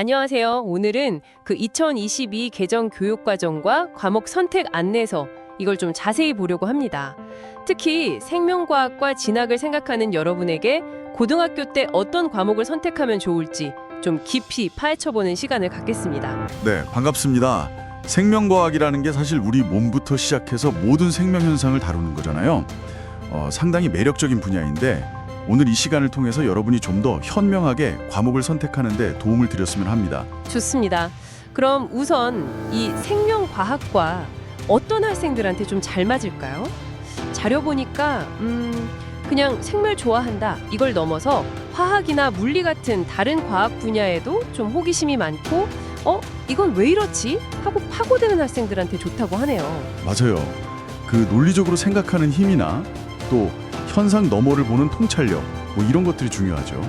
안녕하세요. 오늘은 그 2022 개정 교육과정과 과목 선택 안내서 이걸 좀 자세히 보려고 합니다. 특히 생명과학과 진학을 생각하는 여러분에게 고등학교 때 어떤 과목을 선택하면 좋을지 좀 깊이 파헤쳐보는 시간을 갖겠습니다. 네, 반갑습니다. 생명과학이라는 게 사실 우리 몸부터 시작해서 모든 생명 현상을 다루는 거잖아요. 어, 상당히 매력적인 분야인데 오늘 이 시간을 통해서 여러분이 좀 더 현명하게 과목을 선택하는 데 도움을 드렸으면 합니다. 좋습니다. 그럼 우선 이 생명과학과 어떤 학생들한테 좀 잘 맞을까요? 자료 보니까 음 그냥 생물 좋아한다 이걸 넘어서 화학이나 물리 같은 다른 과학 분야에도 좀 호기심이 많고 어 이건 왜 이렇지 하고 파고드는 학생들한테 좋다고 하네요. 맞아요. 그 논리적으로 생각하는 힘이나 또 현상 너머를 보는 통찰력 뭐 이런 것들이 중요하죠.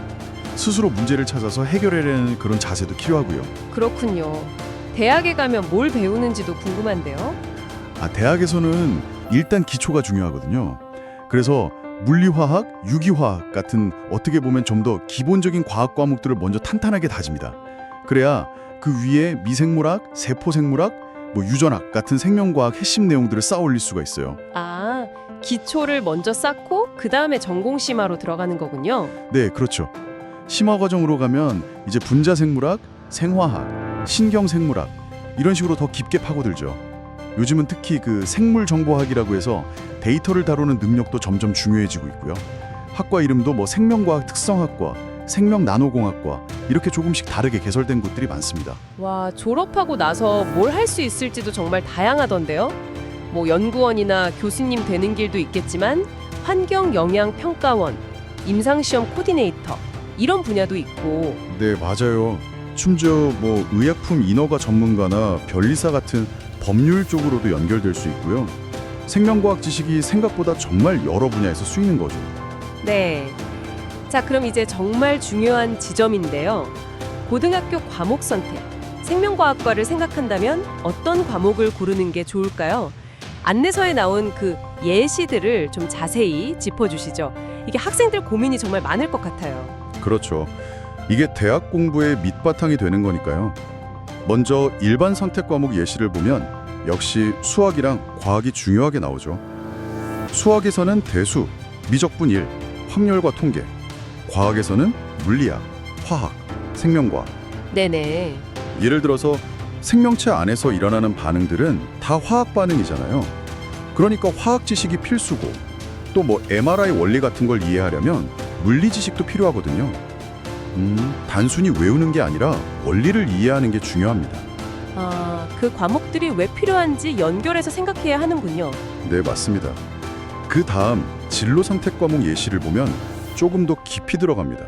스스로 문제를 찾아서 해결해내는 그런 자세도 필요하고요. 그렇군요. 대학에 가면 뭘 배우는지도 궁금한데요. 아, 대학에서는 일단 기초가 중요하거든요. 그래서 물리화학, 유기화학 같은 어떻게 보면 좀 더 기본적인 과학 과목들을 먼저 탄탄하게 다집니다. 그래야 그 위에 미생물학, 세포생물학, 뭐 유전학 같은 생명과학 핵심 내용들을 쌓아 올릴 수가 있어요. 아 기초를 먼저 쌓고 그 다음에 전공 심화로 들어가는 거군요. 네, 그렇죠. 심화 과정으로 가면 이제 분자 생물학, 생화학, 신경 생물학 이런 식으로 더 깊게 파고들죠. 요즘은 특히 그 생물 정보학이라고 해서 데이터를 다루는 능력도 점점 중요해지고 있고요. 학과 이름도 뭐 생명과학 특성학과, 생명 나노공학과 이렇게 조금씩 다르게 개설된 곳들이 많습니다. 와, 졸업하고 나서 뭘 할 수 있을지도 정말 다양하던데요. 뭐 연구원이나 교수님 되는 길도 있겠지만 환경 영향 평가원, 임상 시험 코디네이터 이런 분야도 있고 네, 맞아요. 심지어 뭐 의약품 인허가 전문가나 변리사 같은 법률 쪽으로도 연결될 수 있고요. 생명과학 지식이 생각보다 정말 여러 분야에서 쓰이는 거죠. 네. 자, 그럼 이제 정말 중요한 지점인데요. 고등학교 과목 선택. 생명과학과를 생각한다면 어떤 과목을 고르는 게 좋을까요? 안내서에 나온 그 예시들을 좀 자세히 짚어주시죠. 이게 학생들 고민이 정말 많을 것 같아요. 그렇죠. 이게 대학 공부의 밑바탕이 되는 거니까요. 먼저 일반 선택 과목 예시를 보면 역시 수학이랑 과학이 중요하게 나오죠. 수학에서는 대수, 미적분 1, 확률과 통계. 과학에서는 물리학, 화학, 생명과학. 네네. 예를 들어서 생명체 안에서 일어나는 반응들은 다 화학 반응이잖아요. 그러니까 화학 지식이 필수고 또 뭐 MRI 원리 같은 걸 이해하려면 물리 지식도 필요하거든요. 음, 단순히 외우는 게 아니라 원리를 이해하는 게 중요합니다. 아, 그 과목들이 왜 필요한지 연결해서 생각해야 하는군요. 네, 맞습니다. 그 다음 진로 선택 과목 예시를 보면 조금 더 깊이 들어갑니다.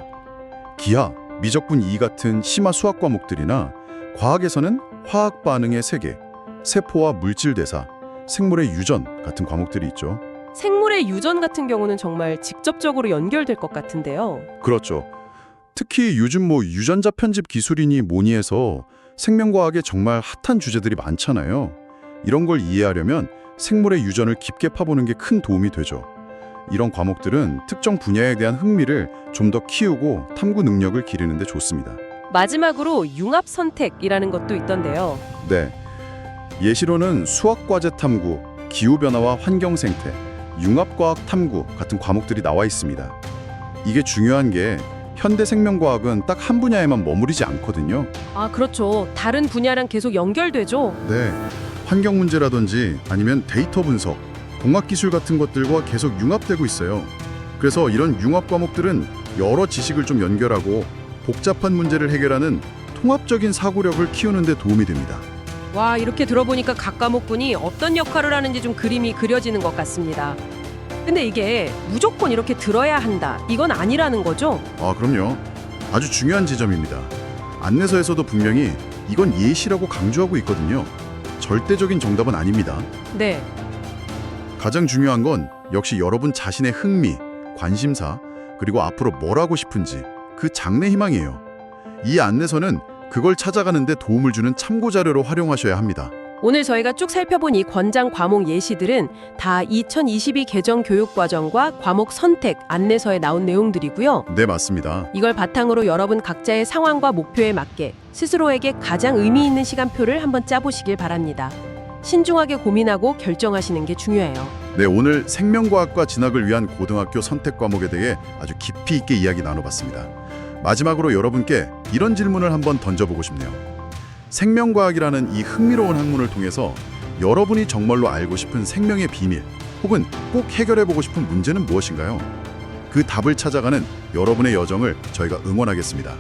기하, 미적분 2 같은 심화 수학 과목들이나 과학에서는 화학 반응의 세계, 세포와 물질 대사, 생물의 유전 같은 과목들이 있죠. 생물의 유전 같은 경우는 정말 직접적으로 연결될 것 같은데요. 그렇죠. 특히 요즘 뭐 유전자 편집 기술이니 뭐니 해서 생명과학에 정말 핫한 주제들이 많잖아요. 이런 걸 이해하려면 생물의 유전을 깊게 파보는 게 큰 도움이 되죠. 이런 과목들은 특정 분야에 대한 흥미를 좀 더 키우고 탐구 능력을 기르는 데 좋습니다. 마지막으로 융합 선택이라는 것도 있던데요. 네. 예시로는 수학 과제 탐구, 기후 변화와 환경 생태, 융합 과학 탐구 같은 과목들이 나와 있습니다. 이게 중요한 게 현대 생명과학은 딱 한 분야에만 머무르지 않거든요. 아, 그렇죠. 다른 분야랑 계속 연결되죠. 네, 환경 문제라든지 아니면 데이터 분석, 공학 기술 같은 것들과 계속 융합되고 있어요. 그래서 이런 융합 과목들은 여러 지식을 좀 연결하고 복잡한 문제를 해결하는 통합적인 사고력을 키우는 데 도움이 됩니다. 와, 이렇게 들어보니까 각 과목군이 어떤 역할을 하는지 좀 그림이 그려지는 것 같습니다. 근데 이게 무조건 이렇게 들어야 한다. 이건 아니라는 거죠? 아, 그럼요. 아주 중요한 지점입니다. 안내서에서도 분명히 이건 예시라고 강조하고 있거든요. 절대적인 정답은 아닙니다. 네. 가장 중요한 건 역시 여러분 자신의 흥미, 관심사, 그리고 앞으로 뭘 하고 싶은지 그 장래 희망이에요. 이 안내서는 그걸 찾아가는데 도움을 주는 참고 자료로 활용하셔야 합니다. 오늘 저희가 쭉 살펴본 이 권장 과목 예시들은 다 2022 개정 교육 과정과 과목 선택 안내서에 나온 내용들이고요. 네, 맞습니다. 이걸 바탕으로 여러분 각자의 상황과 목표에 맞게 스스로에게 가장 의미 있는 시간표를 한번 짜보시길 바랍니다. 신중하게 고민하고 결정하시는 게 중요해요. 네, 오늘 생명과학과 진학을 위한 고등학교 선택 과목에 대해 아주 깊이 있게 이야기 나눠봤습니다. 마지막으로 여러분께 이런 질문을 한번 던져보고 싶네요. 생명과학이라는 이 흥미로운 학문을 통해서 여러분이 정말로 알고 싶은 생명의 비밀 혹은 꼭 해결해보고 싶은 문제는 무엇인가요? 그 답을 찾아가는 여러분의 여정을 저희가 응원하겠습니다.